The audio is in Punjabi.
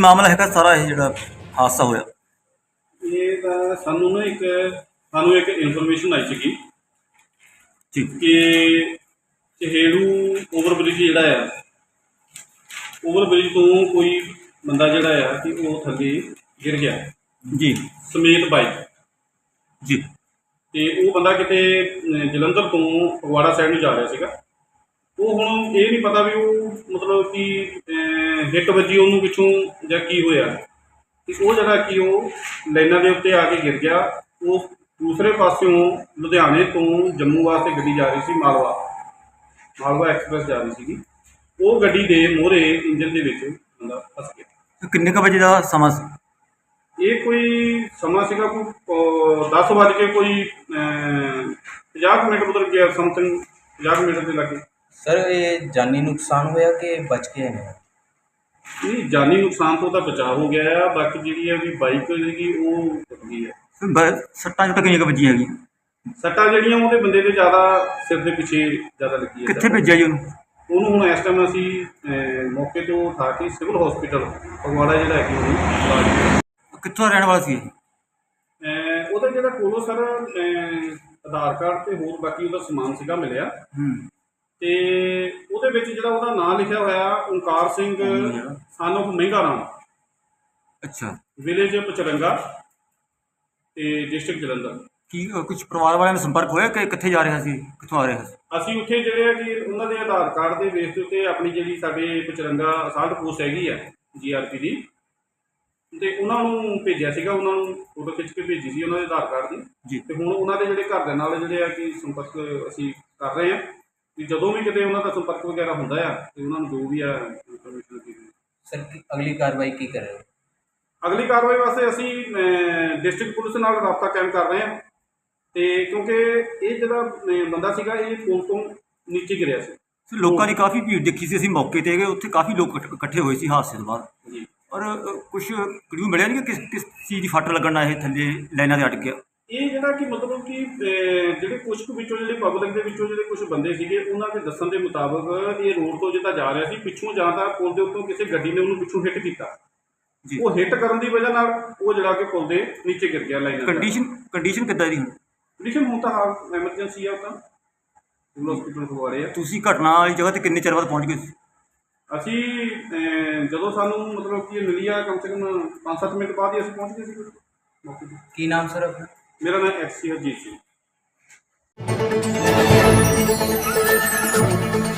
ਮਾਮਲਾ ਹੈਗਾ ਸਾਰਾ ਇਹ ਜਿਹੜਾ ਹਾਦਸਾ ਹੋਇਆ? ਇਹ ਤਾਂ ਸਾਨੂੰ ਨਾ ਇੱਕ ਸਾਨੂੰ ਇੱਕ ਇਨਫੋਰਮੇਸ਼ਨ ਆਈ ਸੀਗੀ ਜੀ। ਕਿ ਚਹੇੜੂ ਓਵਰਬ੍ਰਿਜ ਜਿਹੜਾ ਆ ਓਵਰਬ੍ਰਿਜ ਤੋਂ ਕੋਈ ਬੰਦਾ ਜਿਹੜਾ ਆ ਕਿ ਉਹ ਥੱਲੇ ਗਿਰ ਗਿਆ। ਜੀ। ਸਮੇਤ ਬਾਈਕ ਜੀ। ਤੇ ਉਹ ਬੰਦਾ ਕਿਤੇ ਜਲੰਧਰ ਤੋਂ ਫਗਵਾੜਾ ਸਾਈਡ ਨੂੰ ਜਾ ਰਿਹਾ ਸੀਗਾ। ਉਹ ਹੁਣ ਇਹ ਨਹੀਂ ਪਤਾ ਵੀ ਉਹ ਮਤਲਬ ਕਿ ਹਿੱਟ ਵੱਜੀ ਉਹਨੂੰ ਪਿੱਛੋਂ ਜਾਂ ਕੀ ਹੋਇਆ। ਤੇ ਉਹ ਜਿਹੜਾ ਕਿ ਉਹ ਲਾਈਨਾਂ ਦੇ ਉੱਤੇ ਆ ਕੇ ਗਿਰ ਗਿਆ। ਉਹ ਦੂਸਰੇ ਪਾਸਿਓਂ ਲੁਧਿਆਣੇ ਤੋਂ ਜੰਮੂ ਵਾਸਤੇ ਗੱਡੀ ਜਾ ਰਹੀ ਸੀ ਮਾਲਵਾ। ਮਾਲਵਾ ਐਕਸਪ੍ਰੈਸ ਜਾ ਰਹੀ ਸੀਗੀ। ਉਹ ਗੱਡੀ ਦੇ ਮੋਹਰੇ ਇੰਜਨ ਦੇ ਵਿੱਚ ਬੰਦਾ ਫਸ ਗਿਆ। ਕਿੰਨੇ ਕੁ ਵਜੇ ਦਾ ਸਮਾਂ ਸੀ? ਇਹ ਕੋਈ ਸਮਾਂ ਸੀਗਾ ਕੋਈ 10 ਵਜੇ ਕੋਈ ਅਹ, 50 ਮਿੰਟ ਮਤਲਬ ਕਿ ਸਮਥਿੰਗ 50 ਮਿੰਟ ਦੇ ਲੱਗੇ। ਸਰ ਇਹ ਜਾਨੀ ਨੁਕਸਾਨ ਹੋਇਆ ਕਿ ਬਚ ਕੇ ਨੇ? ਨਹੀਂ ਜਾਨੀ ਨੁਕਸਾਨ ਤੋਂ ਤਾਂ ਬਚਾਅ ਹੋ ਗਿਆ ਆ ਬਾਕੀ ਜਿਹੜੀ ਹੈ ਵੀ ਬਾਈਕ ਜਿਹੜੀ ਉਹ ਟੁੱਟ ਗਈ ਹੈ ਬ- ਸੱਟਾਂ ਜਿਹਾ ਕਿੰਨੀਆਂ ਕੁ ਵੱਜੀਆਂ ਹੈਗੀਆਂ? ਸੱਟਾਂ ਜਿਹੜੀਆਂ ਉਹਦੇ ਬੰਦੇ ਦੇ ਜ਼ਿਆਦਾ ਸਿਰ ਦੇ ਪਿੱਛੇ ਜ਼ਿਆਦਾ ਲੱਗੀ ਹੈ ਕਿੱਥੇ ਭੇਜਿਆ ਜੀ ਉਹਨੂੰ? ਉਹਨੂੰ ਹੁਣ ਇਸ ਟਾਈਮ ਅਸੀਂ ਅਹ, ਮੌਕੇ ਤੋਂ ਉਠਾ ਕੇ ਸਿਵਲ ਹਸਪੀਟਲ ਫਗਵਾੜਾ ਜਿਹੜਾ ਹੈ ਕਿ ਉਹਨੂੰ ਇਲਾਜ। ਕਿੱਥੋਂ ਦਾ ਰਹਿਣ ਵਾਲਾ ਸੀ ਇਹ? ਅਹ, ਉਹਦਾ ਜਿਹੜਾ ਕੋਲੋਂ ਸਰ ਅਹ, ਆਧਾਰ ਕਾਰਡ ਤੇ ਹੋਰ ਬਾਕੀ ਉਹਦਾ ਸਮਾਨ ਸੀਗਾ ਮਿਲਿਆ। ਹੂੰ। ਤੇ ਉਹਦੇ ਵਿੱਚ ਜਿਹੜਾ ਉਹਦਾ ਨਾਮ ਲਿਖਿਆ ਹੋਇਆ ਓਂਕਾਰ ਸਿੰਘ ਸਨ of ਮਹਿੰਗਾ ਰਾਮ। ਅੱਛਾ। ਵਿਲੇਜ ਪਚਰੰਗਾ ਤੇ ਡਿਸਟ੍ਰਿਕਟ ਜਲੰਧਰ। ਕੀ ਕੁਝ ਪਰਿਵਾਰ ਵਾਲਿਆਂ ਨਾਲ ਸੰਪਰਕ ਹੋਇਆ ਕਿ ਕਿੱਥੇ ਜਾ ਰਿਹਾ ਸੀ ਕਿੱਥੋਂ ਆ ਰਿਹਾ ਸੀ? ਅਸੀਂ ਉੱਥੇ ਜਿਹੜੇ ਆ ਕਿ ਉਹਨਾਂ ਦੇ ਆਧਾਰ ਕਾਰਡ ਦੇ ਬੇਸ ਦੇ ਉੱਤੇ ਆਪਣੀ ਜਿਹੜੀ ਸਾਡੇ ਪਚਰੰਗਾ ਅਸਾਲਟ ਪੋਸਟ ਹੈਗੀ ਆ ਜੀਆਰਪੀ ਦੀ। ਤੇ ਉਹਨਾਂ ਨੂੰ ਭੇਜਿਆ ਸੀਗਾ ਉਹਨਾਂ ਨੂੰ ਫੋਟੋ ਖਿੱਚ ਕੇ ਭੇਜੀ ਸੀ ਉਹਨਾਂ ਦੇ ਆਧਾਰ ਕਾਰਡ ਦੀ। ਤੇ ਹੁਣ ਉਹਨਾਂ ਦੇ ਜਿਹੜੇ ਘਰ ਦੇ ਨਾਲ ਜਿਹੜੇ ਆ ਕਿ ਸੰਪਰਕ ਅਸੀਂ ਕਰ ਰਹੇ ਆ ਕਿ ਜਦੋਂ ਵੀ ਕਿਤੇ ਉਹਨਾਂ ਦਾ ਸੰਪਰਕ ਵਗੈਰਾ ਹੁੰਦਾ ਆ ਤੇ ਉਹਨਾਂ ਨੂੰ ਜੋ ਵੀ ਆ ਇਨਫੋਰਮੇਸ਼ਨ ਦਿੱਤੀ ਸਰ ਕੀ- ਅਗਲੀ ਕਾਰਵਾਈ ਕੀ ਕਰ ਰਹੇ ਹੋ? ਅਗਲੀ ਕਾਰਵਾਈ ਵਾਸਤੇ ਅਸੀਂ ਡਿਸਟ੍ਰਿਕਟ ਪੁਲਿਸ ਨਾਲ ਰਾਬਤਾ ਕਾਇਮ ਕਰ ਰਹੇ ਹਾਂ। ਤੇ ਕਿਉਂਕਿ ਇਹ ਜਿਹੜਾ ਬੰਦਾ ਸੀਗਾ ਇਹ ਪੁਲ ਤੋਂ ਨੀਚੇ ਗਿਰਿਆ ਸੀ। ਤੇ ਲੋਕਾਂ ਦੀ ਕਾਫੀ ਭੀੜ ਦੇਖੀ ਸੀ ਅਸੀਂ ਮੌਕੇ ਤੇ ਗਏ ਉੱਥੇ ਕਾਫੀ ਲੋਕ ਇਕੱਠ- ਇਕੱਠੇ ਹੋਏ ਸੀ ਹਾਦਸੇ ਤੋਂ ਬਾਅਦ। ਜੀ। ਔਰ ਕੁਝ ਕਲੂ ਮਿਲਿਆ ਨਹੀਂ ਕਿ ਕਿਸ ਕਿਸ ਚੀਜ਼ ਦੀ ਫੱਟ ਲੱਗਣ ਨਾਲ ਇਹ ਥੱਲੇ ਲਾਈਨਾਂ ਤੇ ਅਟ ਗਿਆ? ਇਹ ਜਿਹੜਾ ਕਿ ਮਤਲਬ ਕਿ ਅਹ, ਜਿਹੜੇ ਕੁਝ ਕੁ ਵਿੱਚੋਂ ਜਿਹੜੇ ਪਬਲਿਕ ਦੇ ਵਿੱਚੋਂ ਜਿਹੜੇ ਕੁਝ ਬੰਦੇ ਸੀਗੇ ਉਹਨਾਂ ਦੇ ਦੱਸਣ ਦੇ ਮੁਤਾਬਕ ਇਹ ਰੋਡ ਤੋਂ ਜਿੱਦਾਂ ਜਾ ਰਿਹਾ ਸੀ ਪਿੱਛੋਂ ਜਾਂਦਾ ਪੁਲ ਦੇ ਉੱਤੋਂ ਕਿਸੇ ਗੱਡੀ ਨੇ ਉਹਨੂੰ ਪਿੱਛੋਂ ਹਿੱਟ ਕੀਤਾ। ਜੀ। ਉਹ ਹਿੱਟ ਕਰਨ ਦੀ ਵਜ੍ਹਾ ਨਾਲ ਉਹ ਜਿਹੜਾ ਕਿ ਪੁਲ ਦੇ ਨੀਚੇ ਗਿਰ ਗਿਆ ਲਾਈਨ ਕੰਡੀਸ਼ਨ ਕੰਡੀਸ਼ਨ ਕਿੱਦਾਂ ਦੀ ਹੁਣ? ਕੰਡੀਸ਼ਨ ਹੁਣ ਤਾਂ ਐਮਰਜੈਂਸੀ ਆ ਉਹ ਤਾਂ। ਸਿਵਲ ਹਸਪੀਟਲ ਫਗਵਾੜੇ ਆ ਤੁਸੀਂ ਘਟਨਾ ਵਾਲੀ ਜਗ੍ਹਾ ਤੇ ਕਿੰਨੇ ਚਿਰ ਬਾਅਦ ਪਹੁੰਚ ਗਏ ਸੀ? ਅਸੀਂ ਅਹ, ਜਦੋਂ ਸਾਨੂੰ ਮਤਲਬ ਕਿ ਇਹ ਮਿਲੀ ਆ ਕਮ ਸੇ ਕਮ 5-7 ਮਿੰਟ ਬਾਅਦ ਹੀ ਅਸੀਂ ਪਹੁੰਚ ਗਏ ਸੀ। ਮੌਕੇ ਤੇ ਕੀ ਨਾਮ ਸਰ ਆਪਣਾ? ਮੇਰਾ ਨਾਮ ਐਕਸੀ ਹਰਜੀਤ ਸਿੰਘ